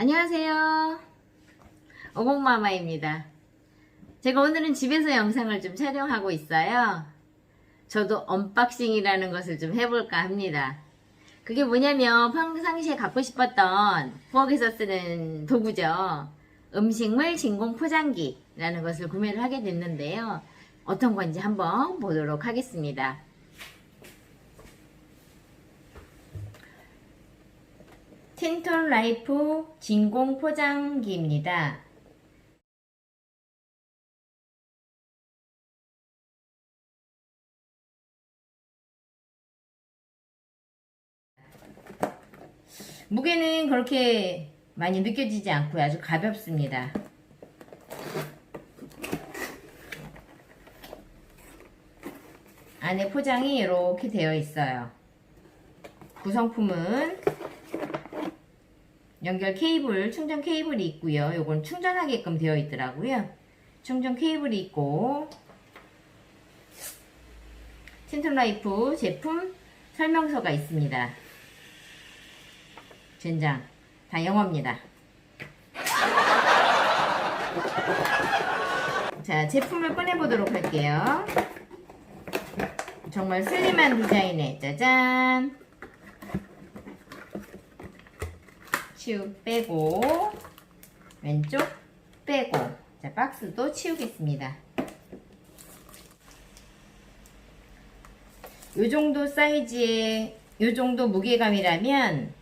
안녕하세요. 어몽마마입니다. 제가 오늘은 집에서 영상을 좀 촬영하고 있어요. 저도 언박싱이라는 것을 좀 해볼까 합니다. 그게 뭐냐면 평상시에 갖고 싶었던 부엌에서 쓰는 도구죠. 음식물 진공 포장기라는 것을 구매를 하게 됐는데요. 어떤 건지 한번 보도록 하겠습니다. 틴톤 라이프 진공 포장기입니다. 무게는 그렇게 많이 느껴지지 않고요. 아주 가볍습니다. 안에 포장이 이렇게 되어 있어요. 구성품은 연결 케이블, 충전 케이블이 있고요. 요건 충전하게끔 되어 있더라고요. 충전 케이블이 있고 틴톤라이프 제품 설명서가 있습니다. 젠장 다 영어입니다. 자 제품을 꺼내보도록 할게요. 정말 슬림한 디자인의 짜잔 치우 빼고 왼쪽 빼고 자 박스도 치우겠습니다. 요 정도 사이즈의 요 정도 무게감이라면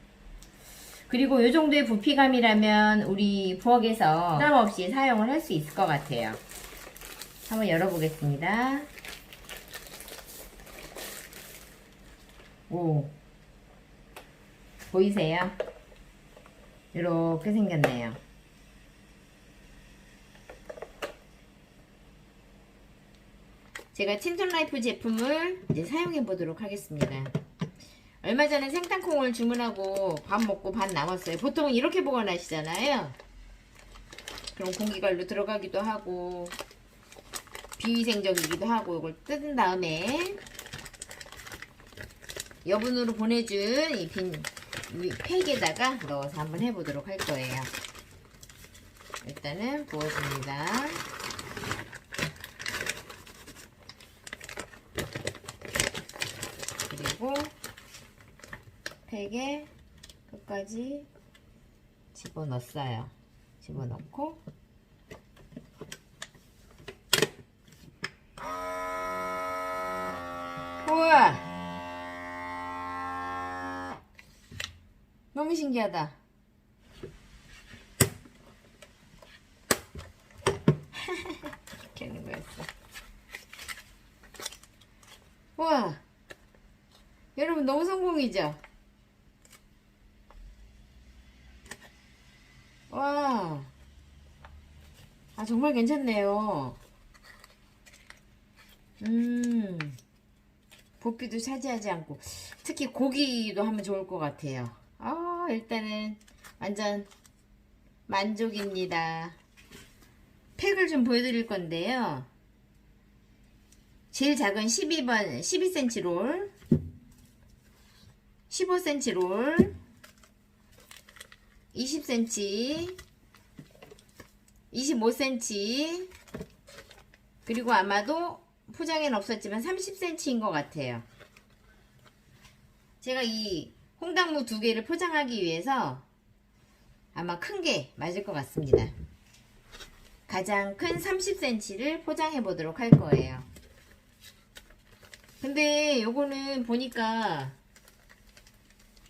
그리고 요 정도의 부피감이라면 우리 부엌에서 부담 없이 사용을 할 수 있을 것 같아요. 한번 열어보겠습니다. 오. 보이세요? 이렇게 생겼네요. 제가 틴톤라이프 제품을 이제 사용해 보도록 하겠습니다. 얼마 전에 생땅콩을 주문하고 밥 먹고 반 남았어요. 보통은 이렇게 보관하시잖아요. 그럼 공기관로 들어가기도 하고 비위생적이기도 하고 이걸 뜯은 다음에 여분으로 보내준 이빈 위 팩에다가 넣어서 한번 해보도록 할 거예요. 일단은 부어줍니다. 그리고 팩에 끝까지 집어넣었어요. 집어넣고 우와! 신기하다. 이렇게 하는 거였어. 와, 여러분 너무 성공이죠? 와, 아 정말 괜찮네요. 음, 부피도 차지하지 않고 특히 고기도 하면 좋을 것 같아요. 아, 일단은 완전 만족입니다. 팩을 좀 보여드릴 건데요. 제일 작은 12번, 12cm 롤, 15cm 롤, 20cm, 25cm, 그리고 아마도 포장에는 없었지만 30cm인 것 같아요. 제가 이 홍당무 두 개를 포장하기 위해서 아마 큰 게 맞을 것 같습니다. 가장 큰 30cm를 포장해 보도록 할 거예요. 근데 요거는 보니까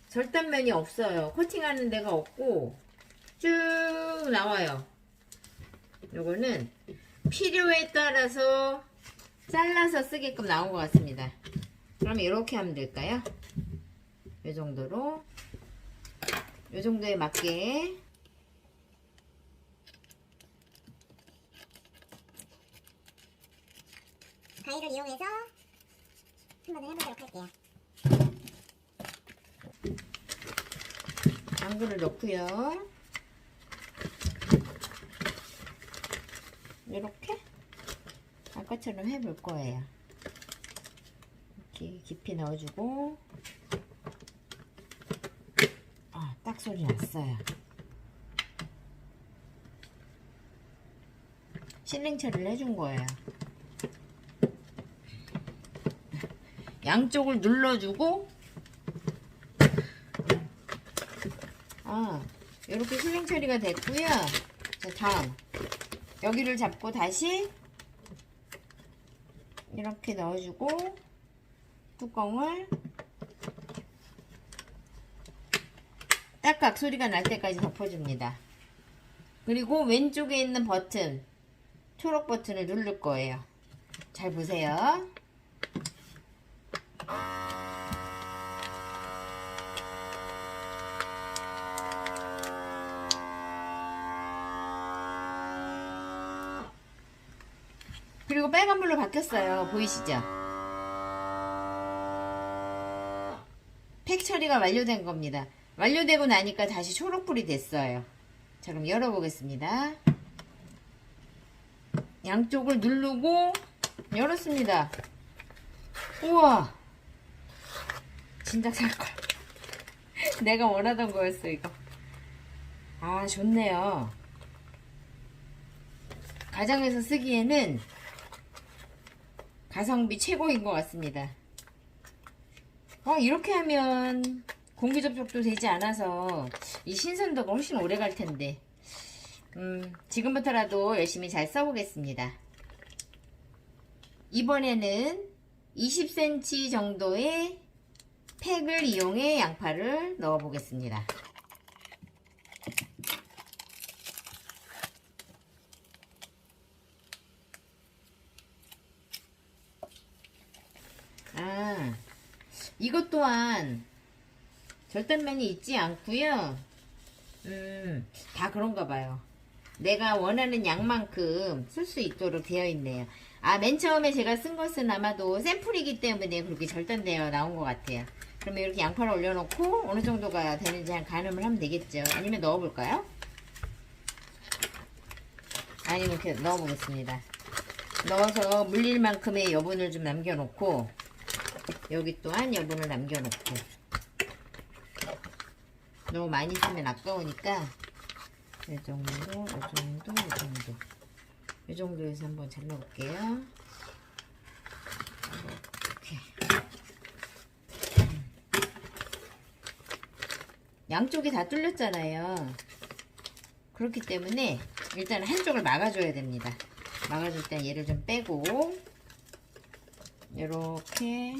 절단면이 없어요. 코팅하는 데가 없고 쭉 나와요. 요거는 필요에 따라서 잘라서 쓰게끔 나온 것 같습니다. 그럼 이렇게 하면 될까요? 이 정도로 이 정도에 맞게 가위를 이용해서 한번 해보도록 할게요. 당근을 넣고요. 이렇게 아까처럼 해볼 거예요. 이렇게 깊이 넣어주고 소리 났어요. 실링 처리를 해준 거예요. 양쪽을 눌러주고 어, 아, 이렇게 실링 처리가 됐고요. 자, 다음 여기를 잡고 다시 이렇게 넣어주고 뚜껑을 딱딱 소리가 날 때까지 덮어줍니다. 그리고 왼쪽에 있는 버튼, 초록 버튼을 누를 거예요. 잘 보세요. 그리고 빨간불로 바뀌었어요. 보이시죠? 팩 처리가 완료된 겁니다. 완료되고 나니까 다시 초록불이 됐어요. 자, 그럼 열어보겠습니다. 양쪽을 누르고 열었습니다. 우와! 진작 살걸. 내가 원하던 거였어, 이거. 아, 좋네요. 가정에서 쓰기에는 가성비 최고인 것 같습니다. 어, 이렇게 하면 공기 접촉도 되지 않아서 이 신선도가 훨씬 오래 갈 텐데. 음, 지금부터라도 열심히 잘 써보겠습니다. 이번에는 20cm 정도의 팩을 이용해 양파를 넣어 보겠습니다. 아, 이것 또한 절단면이 있지 않고요. 음, 다 그런가 봐요. 내가 원하는 양만큼 쓸 수 있도록 되어 있네요. 아, 맨 처음에 제가 쓴 것은 아마도 샘플이기 때문에 그렇게 절단되어 나온 것 같아요. 그러면 이렇게 양파를 올려놓고 어느 정도가 되는지 한 가늠을 하면 되겠죠. 아니면 넣어볼까요? 아니면 이렇게 넣어보겠습니다. 넣어서 물릴 만큼의 여분을 좀 남겨놓고 여기 또한 여분을 남겨놓고 너무 많이 쓰면 아까우니까 이 정도, 이 정도, 이 정도 이 정도에서 한번 잘라볼게요. 이렇게. 양쪽이 다 뚫렸잖아요. 그렇기 때문에 일단 한쪽을 막아줘야 됩니다. 막아줄 때 얘를 좀 빼고 이렇게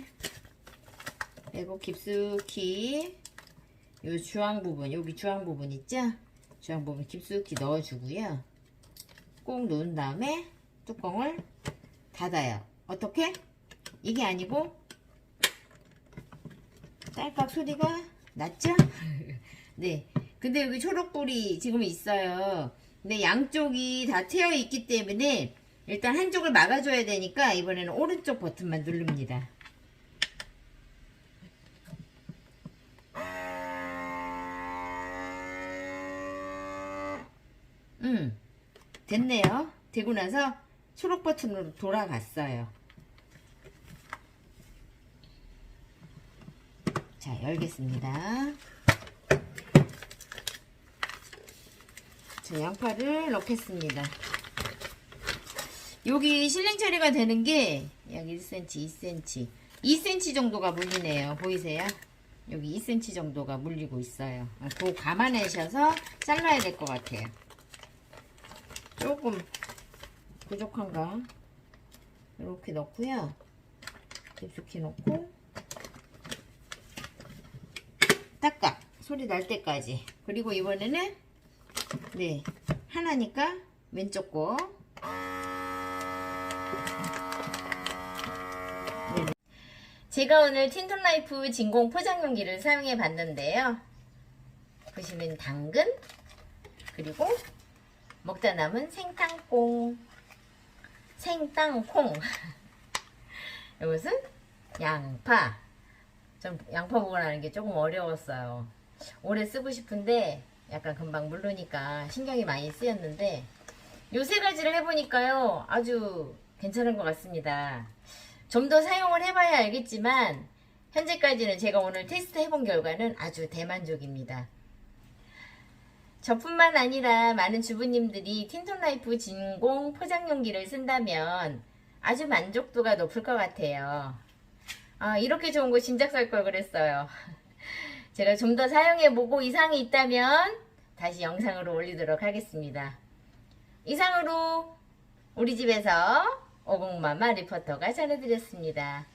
빼고 깊숙이 요 주황 부분 여기 주황 부분 있죠? 주황 부분 깊숙이 넣어주고요 꼭 넣은 다음에 뚜껑을 닫아요 어떻게? 이게 아니고 딸깍 소리가 났죠? 네 근데 여기 초록불이 지금 있어요 근데 양쪽이 다 트여 있기 때문에 일단 한쪽을 막아줘야 되니까 이번에는 오른쪽 버튼만 누릅니다 됐네요. 되고 나서 초록 버튼으로 돌아갔어요. 자, 열겠습니다. 자, 양파를 넣겠습니다. 여기 실링 처리가 되는 게 약 1cm, 2cm, 2cm 정도가 물리네요. 보이세요? 여기 2cm 정도가 물리고 있어요. 그거 감안하셔서 잘라야 될 것 같아요. 조금 부족한가? 이렇게 넣고요. 깊숙이 넣고 딱딱 소리 날 때까지. 그리고 이번에는 네 하나니까 왼쪽 거. 네. 제가 오늘 틴톤라이프 진공 포장용기를 사용해 봤는데요. 보시면 당근 그리고 먹다 남은 생땅콩, 생땅콩. 이것은 양파. 좀 양파 구분하는 게 조금 어려웠어요. 오래 쓰고 싶은데 약간 금방 물르니까 신경이 많이 쓰였는데 요 세 가지를 해보니까요 아주 괜찮은 것 같습니다. 좀 더 사용을 해봐야 알겠지만 현재까지는 제가 오늘 테스트 해본 결과는 아주 대만족입니다. 저뿐만 아니라 많은 주부님들이 틴톤라이프 진공 포장용기를 쓴다면 아주 만족도가 높을 것 같아요. 아, 이렇게 좋은 거 진작 살 걸 그랬어요. 제가 좀 더 사용해보고 이상이 있다면 다시 영상으로 올리도록 하겠습니다. 이상으로 우리 집에서 오공마마 리포터가 전해드렸습니다.